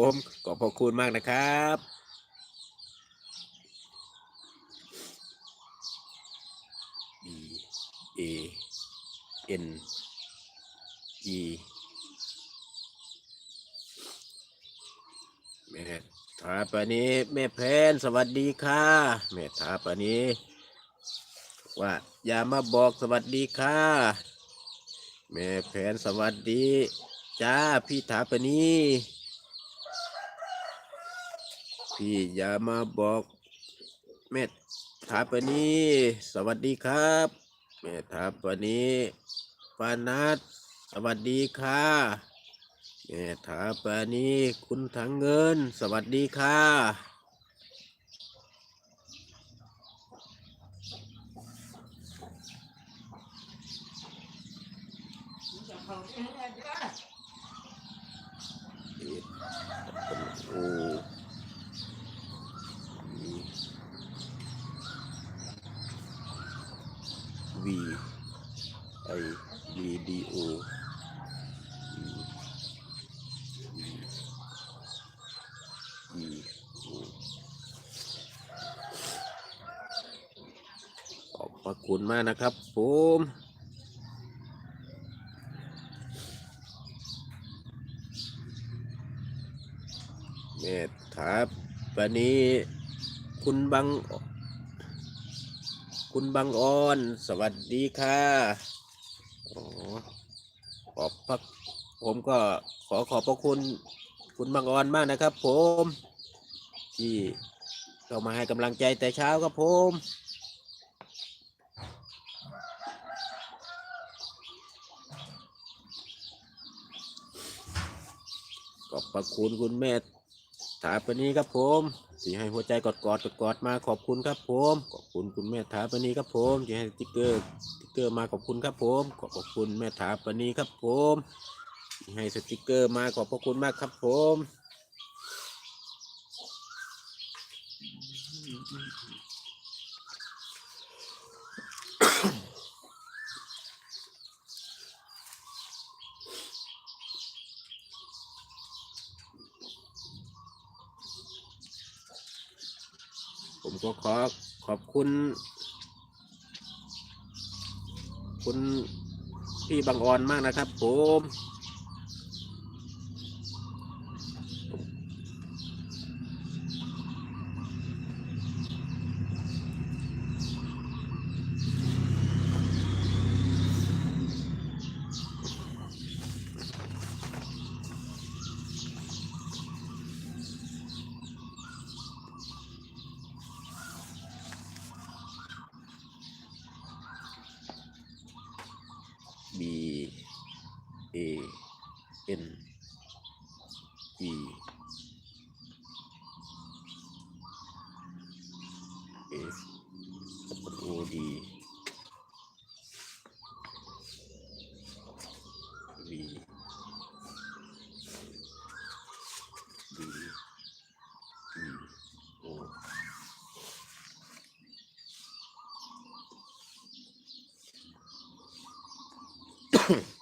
ผมขอบพระคุณมากนะครับ B A N E แม่ถาปานี้แม่แพนสวัสดีค่ะแม่ถาปานี้ว่าอย่ามาบอกสวัสดีค่ะ แม่แผนสวัสดี จ้าพี่ถาปานี้ พี่อย่ามาบอกแม่ถาปานี้สวัสดีครับแม่ถาปานี้ปานัดสวัสดีค่ะแม่ถาปานี้คุณถังเงิน สวัสดีค่ะเอ็ดโอ วีไอวีดีโอขอบพระคุณมากนะครับผมเมธครับ วันนี้คุณบัง คุณบังออน สวัสดีค่ะอ๋อขอบพระผมก็ขอขอบพระคุณคุณบังออนมากนะครับ ผม ที่เข้ามาให้กำลังใจแต่เช้าครับผมขอบพระคุณคุณแม่ถาปนี้ครับผม ที่ให้หัวใจกอดกอดกอดกอดมาขอบคุณครับผมขอบคุณคุณแม่ถาปนีครับผมที่ให้สติ๊กเกอร์สติ๊กเกอร์มาขอบคุณครับผมขอบคุณแม่ถาปนีครับผมที่ให้สติ๊กเกอร์มาขอบพระคุณมากครับผม ผมก็ขอขอบคุณ คุณพี่บางออนมากนะครับผม N E f O D V D E O Hmm.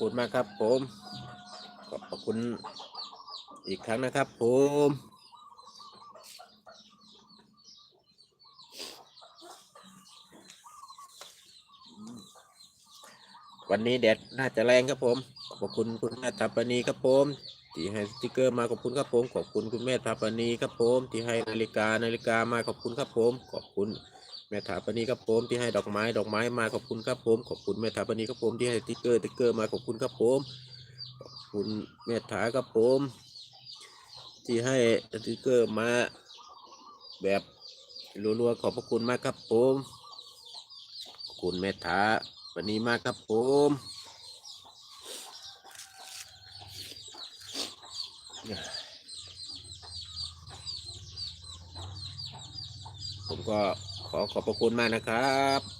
คุณมากครับ ผม ขอบคุณอีกครั้งนะครับ ผมวันนี้แดดน่าจะแรงครับผม ขอบคุณคุณแม่ทัปปณีครับผมที่ให้สติกเกอร์มาขอบคุณครับผม ขอบคุณคุณแม่ทัปปณีครับผม ที่ให้นาฬิกานาฬิกามาขอบคุณครับผม ขอบคุณ แม่ถาปณีครับผมที่ให้ดอกไม้ดอกไม้มาขอบคุณครับผมขอบคุณแม่ถาปณีครับผมที่ให้ติ๊กเกอร์ติ๊กเกอร์มาขอบคุณครับผมขอบคุณแม่ถาครับผมที่ให้ติ๊กเกอร์มาแบบรัวๆขอบพระคุณมากครับผมขอบคุณแม่ถาปณีมากครับผมผมก็ ขอขอบพระคุณมากนะครับ